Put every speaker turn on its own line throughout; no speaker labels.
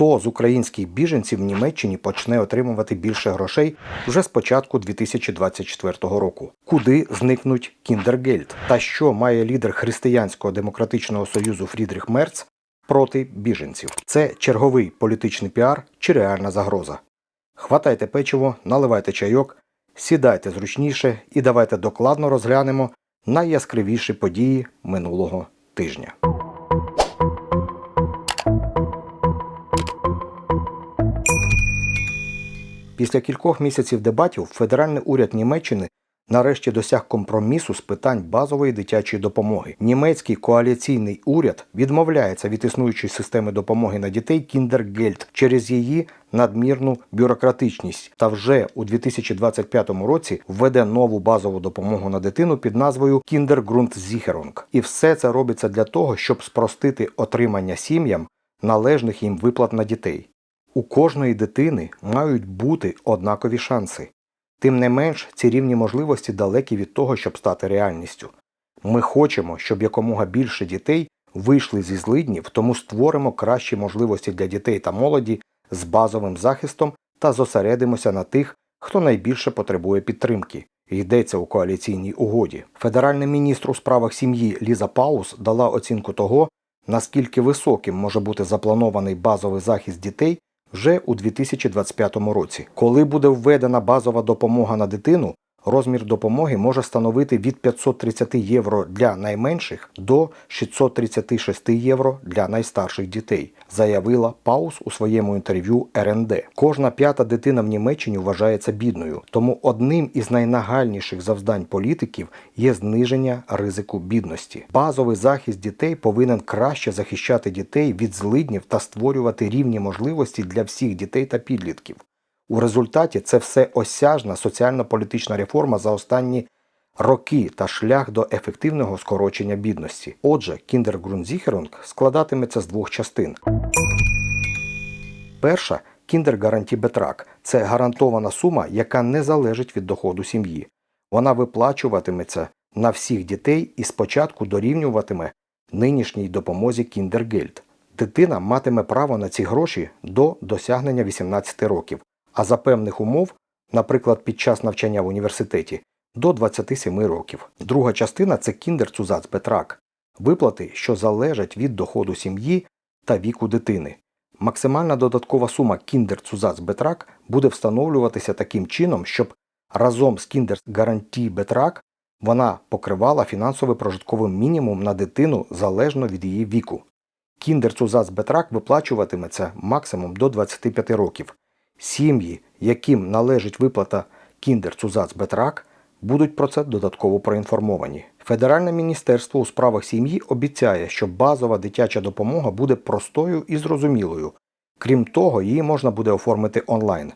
Хто з українських біженців в Німеччині почне отримувати більше грошей вже з початку 2024 року? Куди зникнуть Кіндергельд? Та що має лідер Християнського демократичного союзу Фрідріх Мерц проти біженців? Це черговий політичний піар чи реальна загроза? Хватайте печиво, наливайте чайок, сідайте зручніше і давайте докладно розглянемо найяскравіші події минулого тижня. Після кількох місяців дебатів федеральний уряд Німеччини нарешті досяг компромісу з питань базової дитячої допомоги. Німецький коаліційний уряд відмовляється від існуючої системи допомоги на дітей Кіндергельд через її надмірну бюрократичність та вже у 2025 році введе нову базову допомогу на дитину під назвою Kindergrundsicherung. І все це робиться для того, щоб спростити отримання сім'ям належних їм виплат на дітей. У кожної дитини мають бути однакові шанси. Тим не менш, ці рівні можливості далекі від того, щоб стати реальністю. Ми хочемо, щоб якомога більше дітей вийшли зі злиднів, тому створимо кращі можливості для дітей та молоді з базовим захистом та зосередимося на тих, хто найбільше потребує підтримки. Йдеться у коаліційній угоді. Федеральний міністр у справах сім'ї Ліза Паус дала оцінку того, наскільки високим може бути запланований базовий захист дітей вже у 2025 році. Коли буде введена базова допомога на дитину, розмір допомоги може становити від 530 євро для найменших до 636 євро для найстарших дітей, заявила Паус у своєму інтерв'ю РНД. Кожна п'ята дитина в Німеччині вважається бідною, тому одним із найнагальніших завдань політиків є зниження ризику бідності. Базовий захист дітей повинен краще захищати дітей від злиднів та створювати рівні можливості для всіх дітей та підлітків. У результаті це все осяжна соціально-політична реформа за останні роки та шлях до ефективного скорочення бідності. Отже, Кіндергрунзіхерунг складатиметься з двох частин. Перша кіндергарантібетрак це гарантована сума, яка не залежить від доходу сім'ї. Вона виплачуватиметься на всіх дітей і спочатку дорівнюватиме нинішній допомозі Кіндергельд. Дитина матиме право на ці гроші до досягнення 18 років а за певних умов, наприклад, під час навчання в університеті, до 27 років. Друга частина це кіндерцузацбетрак виплати, що залежать від доходу сім'ї та віку дитини. Максимальна додаткова сума кіндерцузацбетрак буде встановлюватися таким чином, щоб разом з кіндергарантій-бетрак вона покривала фінансовий прожитковий мінімум на дитину залежно від її віку. Кіндерцузацбетрак виплачуватиметься максимум до 25 років. Сім'ї, яким належить виплата Кіндер-Цузацбетрак, будуть про це додатково проінформовані. Федеральне міністерство у справах сім'ї обіцяє, що базова дитяча допомога буде простою і зрозумілою. Крім того, її можна буде оформити онлайн.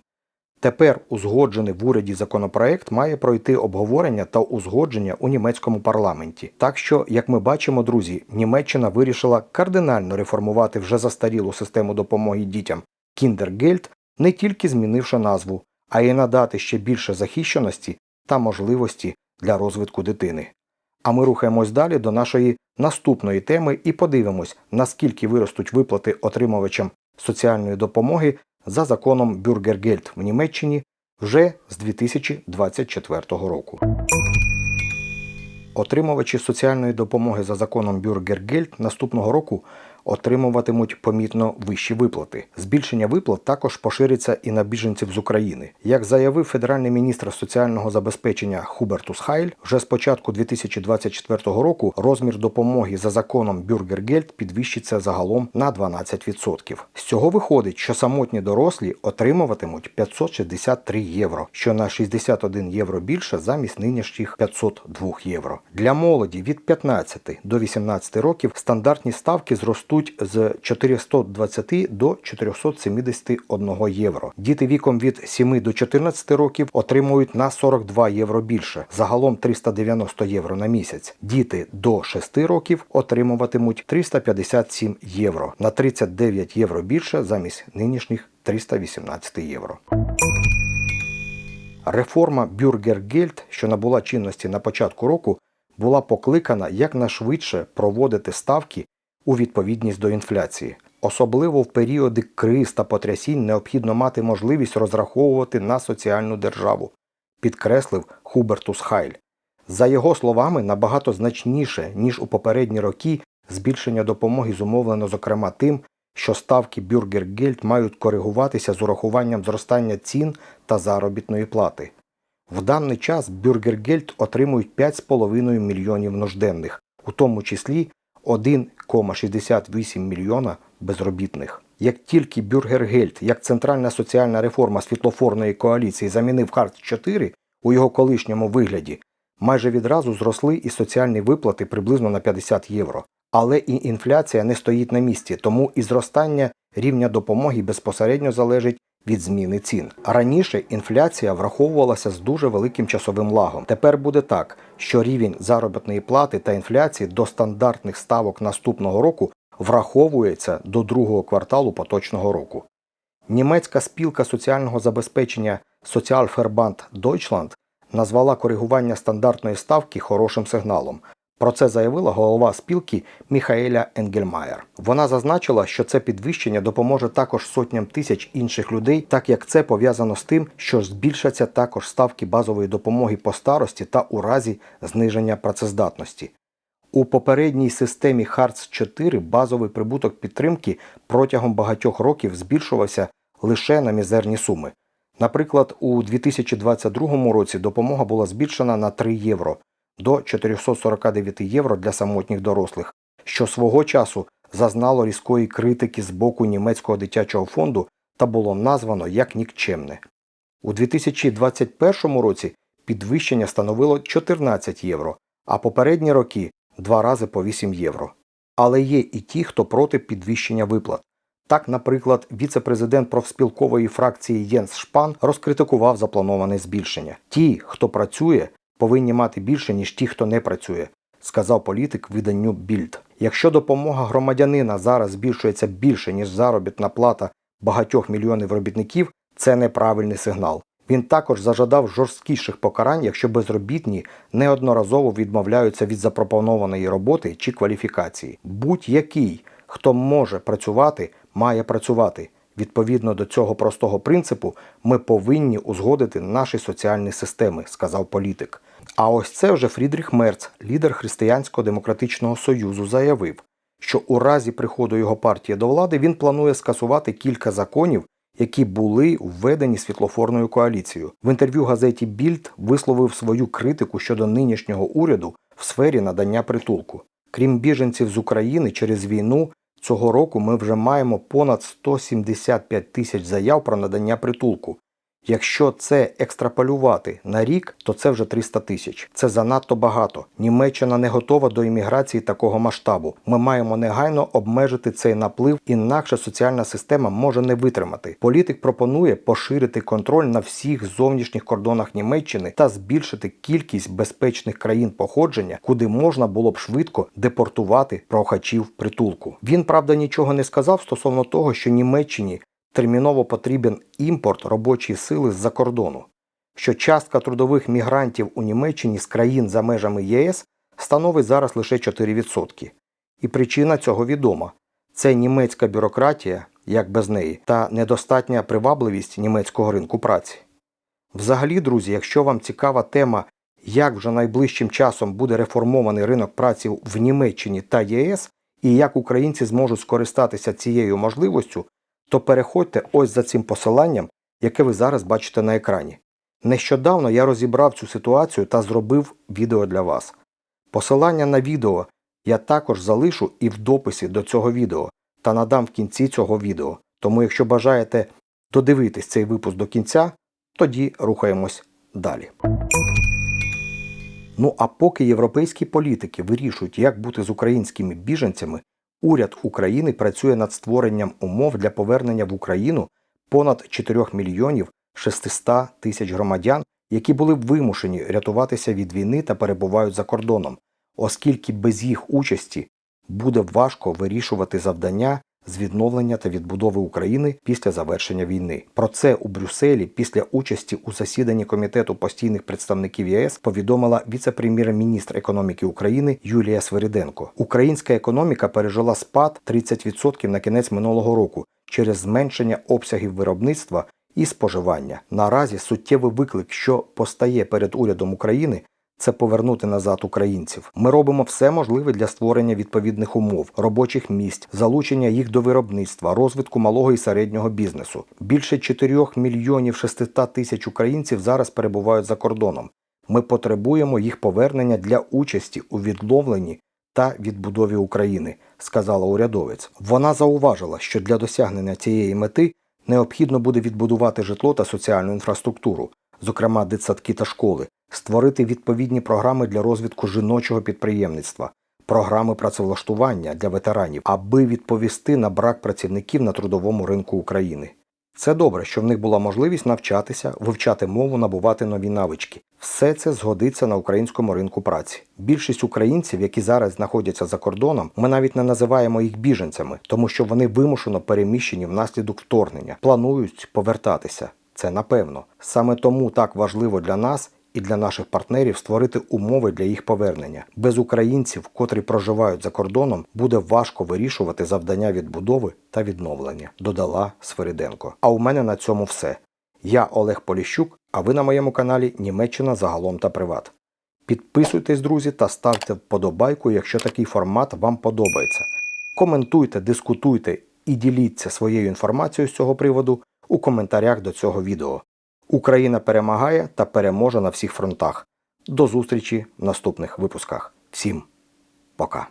Тепер узгоджений в уряді законопроект має пройти обговорення та узгодження у німецькому парламенті. Так що, як ми бачимо, друзі, Німеччина вирішила кардинально реформувати вже застарілу систему допомоги дітям Кіндергельд не тільки змінивши назву, а й надати ще більше захищеності та можливості для розвитку дитини. А ми рухаємось далі до нашої наступної теми і подивимось, наскільки виростуть виплати отримувачам соціальної допомоги за законом Бюргергельд в Німеччині вже з 2024 року. Отримувачі соціальної допомоги за законом Бюргергельд наступного року отримуватимуть помітно вищі виплати. Збільшення виплат також пошириться і на біженців з України. Як заявив федеральний міністр соціального забезпечення Хубертус Хайль, вже з початку 2024 року розмір допомоги за законом Бюргергельд підвищиться загалом на 12%. З цього виходить, що самотні дорослі отримуватимуть 563 євро, що на 61 євро більше замість нинішніх 502 євро. Для молоді від 15 до 18 років стандартні ставки зростуть ростуть з 420 до 471 євро. Діти віком від 7 до 14 років отримують на 42 євро більше, загалом 390 євро на місяць. Діти до 6 років отримуватимуть 357 євро на 39 євро більше замість нинішніх 318 євро. Реформа Бюргергельд, що набула чинності на початку року, була покликана якнайшвидше проводити ставки у відповідність до інфляції. Особливо в періоди криз та потрясінь необхідно мати можливість розраховувати на соціальну державу, підкреслив Хубертус Хайль. За його словами, набагато значніше, ніж у попередні роки, збільшення допомоги зумовлено зокрема тим, що ставки бюргергельд мають коригуватися з урахуванням зростання цін та заробітної плати. В даний час бюргергельд отримують 5,5 мільйонів нужденних, у тому числі 1,68 мільйона безробітних. Як тільки бюргергельд, як центральна соціальна реформа світлофорної коаліції замінив Харт 4 у його колишньому вигляді, майже відразу зросли і соціальні виплати приблизно на 50 євро. Але і інфляція не стоїть на місці, тому і зростання рівня допомоги безпосередньо залежить від зміни цін. Раніше інфляція враховувалася з дуже великим часовим лагом. Тепер буде так, що рівень заробітної плати та інфляції до стандартних ставок наступного року враховується до другого кварталу поточного року. Німецька спілка соціального забезпечення Sozialverband Deutschland назвала коригування стандартної ставки хорошим сигналом. Про це заявила голова спілки Міхаеля Енгельмаєр. Вона зазначила, що це підвищення допоможе також сотням тисяч інших людей, так як це пов'язано з тим, що збільшаться також ставки базової допомоги по старості та у разі зниження працездатності. У попередній системі Харц 4 базовий прибуток підтримки протягом багатьох років збільшувався лише на мізерні суми. Наприклад, у 2022 році допомога була збільшена на 3 євро до 449 євро для самотніх дорослих, що свого часу зазнало різкої критики з боку німецького дитячого фонду та було названо як нікчемне. У 2021 році підвищення становило 14 євро, а попередні роки два рази по 8 євро. Але є і ті, хто проти підвищення виплат. Так, наприклад, віце-президент профспілкової фракції Єнс Шпан розкритикував заплановане збільшення. Ті, хто працює, повинні мати більше, ніж ті, хто не працює, сказав політик виданню Більд. Якщо допомога громадянина зараз збільшується більше, ніж заробітна плата багатьох мільйонів робітників, це неправильний сигнал. Він також зажадав жорсткіших покарань, якщо безробітні неодноразово відмовляються від запропонованої роботи чи кваліфікації. Будь-який, хто може працювати, має працювати. Відповідно до цього простого принципу, ми повинні узгодити наші соціальні системи, сказав політик. А ось це вже Фрідріх Мерц, лідер Християнського демократичного союзу, заявив, що у разі приходу його партії до влади він планує скасувати кілька законів, які були введені світлофорною коаліцією. В інтерв'ю газеті Більд висловив свою критику щодо нинішнього уряду в сфері надання притулку. Крім біженців з України через війну, цього року ми вже маємо понад 175 тисяч заяв про надання притулку. Якщо це екстраполювати на рік, то це вже 300 тисяч. Це занадто багато. Німеччина не готова до імміграції такого масштабу. Ми маємо негайно обмежити цей наплив, інакше соціальна система може не витримати. Політик пропонує поширити контроль на всіх зовнішніх кордонах Німеччини та збільшити кількість безпечних країн походження, куди можна було б швидко депортувати прохачів притулку. Він правда нічого не сказав стосовно того, що Німеччині терміново потрібен імпорт робочої сили з-за кордону, що частка трудових мігрантів у Німеччині з країн за межами ЄС становить зараз лише 4%. І причина цього відома це німецька бюрократія, як без неї, та недостатня привабливість німецького ринку праці. Взагалі, друзі, якщо вам цікава тема, як вже найближчим часом буде реформований ринок праці в Німеччині та ЄС, і як українці зможуть скористатися цією можливістю, то переходьте ось за цим посиланням, яке ви зараз бачите на екрані. Нещодавно я розібрав цю ситуацію та зробив відео для вас. Посилання на відео я також залишу і в дописі до цього відео та надам в кінці цього відео. Тому, якщо бажаєте додивитись цей випуск до кінця, тоді рухаємось далі. Ну а поки європейські політики вирішують, як бути з українськими біженцями, уряд України працює над створенням умов для повернення в Україну понад 4 мільйонів 600 тисяч громадян, які були вимушені рятуватися від війни та перебувають за кордоном, оскільки без їх участі буде важко вирішувати завдання з відновлення та відбудови України після завершення війни. Про це у Брюсселі після участі у засіданні комітету постійних представників ЄС повідомила віце-прем'єр-міністр економіки України Юлія Свириденко. Українська економіка пережила спад 30% на кінець минулого року через зменшення обсягів виробництва і споживання. Наразі суттєвий виклик, що постає перед урядом України, це повернути назад українців. Ми робимо все можливе для створення відповідних умов, робочих місць, залучення їх до виробництва, розвитку малого і середнього бізнесу. Більше 4 мільйонів 600 тисяч українців зараз перебувають за кордоном. Ми потребуємо їх повернення для участі у відловленні та відбудові України, сказала урядовець. Вона зауважила, що для досягнення цієї мети необхідно буде відбудувати житло та соціальну інфраструктуру, зокрема дитсадки та школи, створити відповідні програми для розвитку жіночого підприємництва, програми працевлаштування для ветеранів, аби відповісти на брак працівників на трудовому ринку України. Це добре, що в них була можливість навчатися, вивчати мову, набувати нові навички. Все це згодиться на українському ринку праці. Більшість українців, які зараз знаходяться за кордоном, ми навіть не називаємо їх біженцями, тому що вони вимушено переміщені внаслідок вторгнення, планують повертатися. Це напевно. Саме тому так важливо для нас і для наших партнерів створити умови для їх повернення. Без українців, котрі проживають за кордоном, буде важко вирішувати завдання відбудови та відновлення, додала Свириденко. А у мене на цьому все. Я Олег Поліщук, а ви на моєму каналі Німеччина загалом та приват. Підписуйтесь, друзі, та ставте вподобайку, якщо такий формат вам подобається. Коментуйте, дискутуйте і діліться своєю інформацією з цього приводу у коментарях до цього відео. Україна перемагає та переможе на всіх фронтах. До зустрічі в наступних випусках. Всім пока!